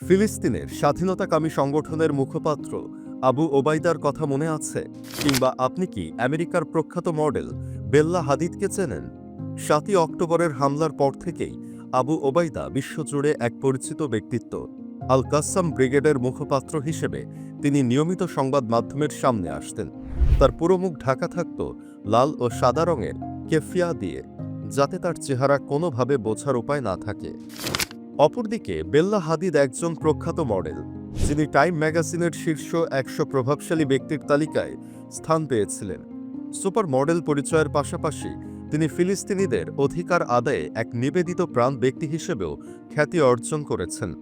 ফিলিস্তিনের স্বাধীনতাকামী সংগঠনের মুখপাত্র আবু ওবায়দার কথা মনে আছে? কিংবা আপনি কি আমেরিকার প্রখ্যাত মডেল বেল্লা হাদিদকে চেনেন? সাতই অক্টোবরের হামলার পর থেকেই আবু ওবায়দা বিশ্বজুড়ে এক পরিচিত ব্যক্তিত্ব। আল কাসাম ব্রিগেডের মুখপাত্র হিসেবে তিনি নিয়মিত সংবাদ মাধ্যমের সামনে আসতেন। তার পুরো মুখ ঢাকা থাকত লাল ও সাদা রঙের কেফিয়া দিয়ে, যাতে তার চেহারা কোনোভাবে বোঝার উপায় না থাকে। অপরদিকে, বেল্লা হাদিদ একজন প্রখ্যাত মডেল, যিনি টাইম ম্যাগাজিনের শীর্ষ একশো প্রভাবশালী ব্যক্তির তালিকায় স্থান পেয়েছিলেন। সুপার মডেল পরিচয়ের পাশাপাশি, তিনি ফিলিস্তিনিদের অধিকার আদায়ে এক নিবেদিত প্রাণ ব্যক্তি হিসেবেও খ্যাতি অর্জন করেছেন।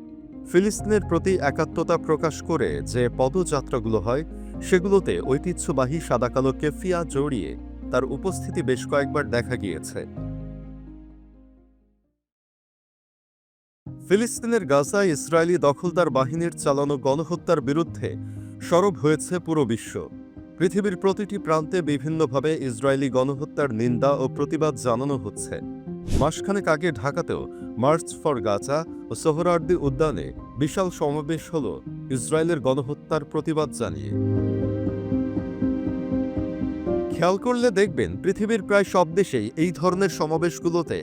ফিলিস্তিনের প্রতি একাত্মতা প্রকাশ করে যে পদযাত্রাগুলো হয়, সেগুলোতে ঐতিহ্যবাহী সাদাকালো কেফিয়া জড়িয়ে তার উপস্থিতি বেশ কয়েকবার দেখা গিয়েছে। ফিলিস্তিনের গাজায় ইসরায়েলি দখলদার বাহিনীর চালানো গণহত্যার বিরুদ্ধে সরব হয়েছে পুরো বিশ্ব। পৃথিবীর প্রতিটি প্রান্তে বিভিন্নভাবে ইসরায়েলি গণহত্যার নিন্দা ও প্রতিবাদ জানানো হচ্ছে। মাসখানেক আগে ঢাকাতেও মার্চ ফর গাজা ও সোহরার্দি উদ্যানে বিশাল সমাবেশ হল ইসরায়েলের গণহত্যার প্রতিবাদ জানিয়ে। খেয়াল করলে দেখবেন পৃথিবীর প্রায় সব দেশেই এই ধরনের সমাবেশগুলোতে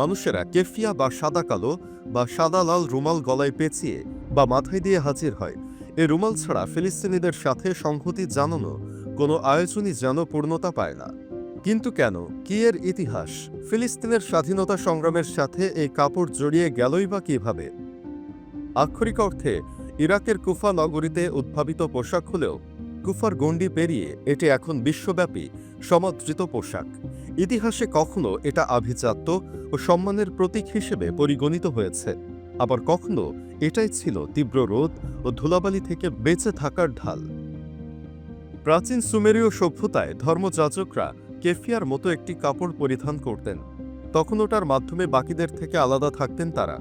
মানুষেরা কেফিয়া বা সাদা কালো বা সাদা লাল রুমাল গলায় পেঁচিয়ে বা মাথায় দিয়ে হাজির হয়। এ রুমাল ছাড়া ফিলিস্তিনিদের সাথে সংহতি জানানো, কোনো আয়োজনই যেন পূর্ণতা পায় না। কিন্তু কেন? কি এর ইতিহাস? ফিলিস্তিনের স্বাধীনতা সংগ্রামের সাথে এই কাপড় জড়িয়ে গেলই বা কীভাবে? আক্ষরিক অর্থে, ইরাকের কুফা নগরীতে উদ্ভাবিত পোশাক হলেও কুফার গণ্ডি পেরিয়ে এটি এখন বিশ্বব্যাপী, সমাদৃত পোশাক। ইতিহাসে কখনো এটা আভিজাত্য ও সম্মানের প্রতীক হিসেবে পরিগণিত হয়েছে। আবার কখনো এটাই ছিল তীব্র রোদ ও ধুলাবালি থেকে বেঁচে থাকার ঢাল। প্রাচীন সুমেরীয় সভ্যতায় ধর্মযাজকরা কেফিয়ার মতো একটি কাপড় পরিধান করতেন। তখন ওটার মাধ্যমে বাকিদের থেকে আলাদা থাকতেন তারা।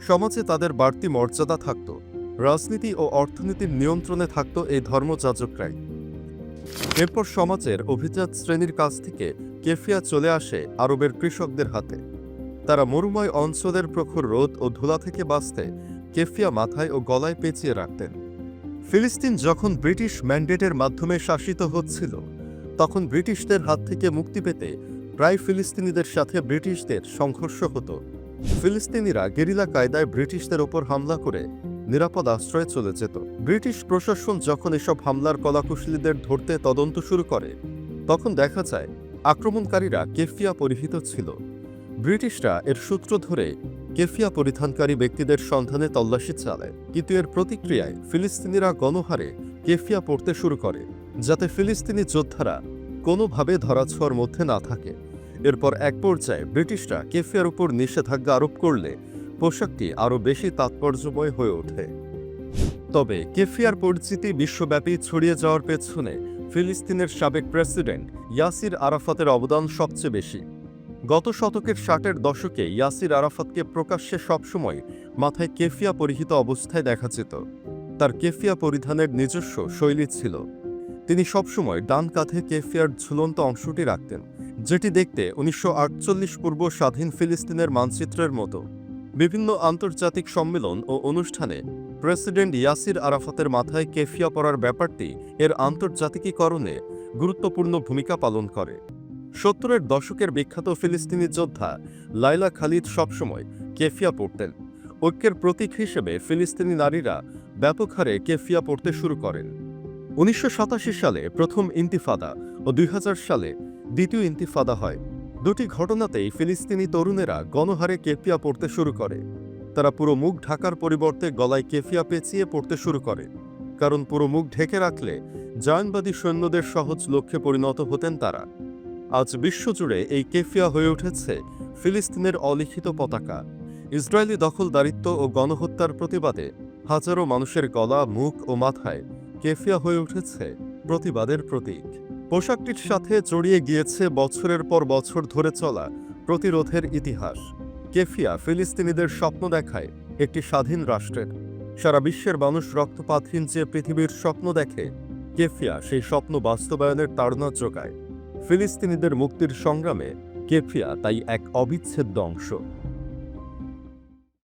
সমাজে তাদের বাড়তি মর্যাদা থাকত। রাজনীতি ও অর্থনীতির নিয়ন্ত্রণে থাকত এই ধর্মযাজকরাই। এরপর সমাজের অভিজাত শ্রেণির কাছ থেকে কেফিয়া চলে আসে আরবের কৃষকদের হাতে। তারা মরুময় অঞ্চলের প্রখর রোদ ও ধুলা থেকে বাঁচতে কেফিয়া মাথায় ও গলায় পেঁচিয়ে রাখতেন। ফিলিস্তিন যখন ব্রিটিশ ম্যান্ডেটের মাধ্যমে শাসিত হচ্ছিল, তখন ব্রিটিশদের হাত থেকে মুক্তি পেতে প্রায় ফিলিস্তিনিদের সাথে ব্রিটিশদের সংঘর্ষ হতো। ফিলিস্তিনিরা গেরিলা কায়দায় ব্রিটিশদের ওপর হামলা করে নিরাপদ আশ্রয়ে চলে যেত। ব্রিটিশ প্রশাসন যখন এসব হামলার কলাকুশলীদের ধরতে তদন্ত শুরু করে, তখন দেখা যায় আক্রমণকারীরা কেফিয়া পরিহিত ছিল। ব্রিটিশরা এর সূত্র ধরে কেফিয়া পরিধানকারী ব্যক্তিদের সন্ধানে তল্লাশি চালায়, কিন্তু এর প্রতিক্রিয়ায় ফিলিস্তিনিরা গণহারে কেফিয়া পড়তে শুরু করে, যাতে ফিলিস্তিনি যোদ্ধারা কোনোভাবে ধরাছোঁয়ার মধ্যে না থাকে। এরপর এক পর্যায়ে ব্রিটিশরা কেফিয়ার উপর নিষেধাজ্ঞা আরোপ করলে পোশাকটি আরও বেশি তাৎপর্যময় হয়ে ওঠে। তবে কেফিয়ার পরিচিতি বিশ্বব্যাপী ছড়িয়ে যাওয়ার পেছনে ফিলিস্তিনের সাবেক প্রেসিডেন্ট ইয়াসির আরাফাতের অবদান সবচেয়ে বেশি। গত শতকের ষাটের দশকে ইয়াসির আরাফাতকে প্রকাশ্যে সবসময় মাথায় কেফিয়া পরিহিত অবস্থায় দেখা যেত। তার কেফিয়া পরিধানের নিজস্ব শৈলী ছিল। তিনি সবসময় ডান কাঁধে কেফিয়ার ঝুলন্ত অংশটি রাখতেন, যেটি দেখতে উনিশশো আটচল্লিশ পূর্ব স্বাধীন ফিলিস্তিনের মানচিত্রের মতো। বিভিন্ন আন্তর্জাতিক সম্মেলন ও অনুষ্ঠানে প্রেসিডেন্ট ইয়াসির আরাফাতের মাথায় কেফিয়া পড়ার ব্যাপারটি এর আন্তর্জাতিকীকরণে গুরুত্বপূর্ণ ভূমিকা পালন করে। সত্তরের দশকের বিখ্যাত ফিলিস্তিনি যোদ্ধা লাইলা খালিদ সবসময় কেফিয়া পড়তেন। ঐক্যের প্রতীক হিসেবে ফিলিস্তিনি নারীরা ব্যাপক হারে কেফিয়া পড়তে শুরু করেন। উনিশশো সাতাশি সালে প্রথম ইন্তিফাদা ও দুই হাজার সালে দ্বিতীয় ইন্তিফাদা হয়। দুটি ঘটনাতেই ফিলিস্তিনি তরুণেরা গণহারে কেফিয়া পড়তে শুরু করে। তারা পুরো মুখ ঢাকার পরিবর্তে গলায় কেফিয়া পেঁচিয়ে পড়তে শুরু করে। কারণ পুরো মুখ ঢেকে রাখলে জায়নবাদী সৈন্যদের সহজ লক্ষ্যে পরিণত হতেন তারা। আজ বিশ্বজুড়ে এই কেফিয়া হয়ে উঠেছে ফিলিস্তিনের অলিখিত পতাকা। ইসরায়েলি দখলদারিত্ব ও গণহত্যার প্রতিবাদে হাজারো মানুষের গলা, মুখ ও মাথায় কেফিয়া হয়ে উঠেছে প্রতিবাদের প্রতীক। পোশাকটির সাথে জড়িয়ে গিয়েছে বছরের পর বছর ধরে চলা প্রতিরোধের ইতিহাস। কেফিয়া ফিলিস্তিনিদের স্বপ্ন দেখায় একটি স্বাধীন রাষ্ট্রের। সারা বিশ্বের মানুষ রক্তপাতহীন যে পৃথিবীর স্বপ্ন দেখে কেফিয়া সেই স্বপ্ন বাস্তবায়নের তাড়না যোগায় ফিলিস্তিনিদের মুক্তির সংগ্রামে কেফিয়া তাই এক অবিচ্ছেদ্য অংশ।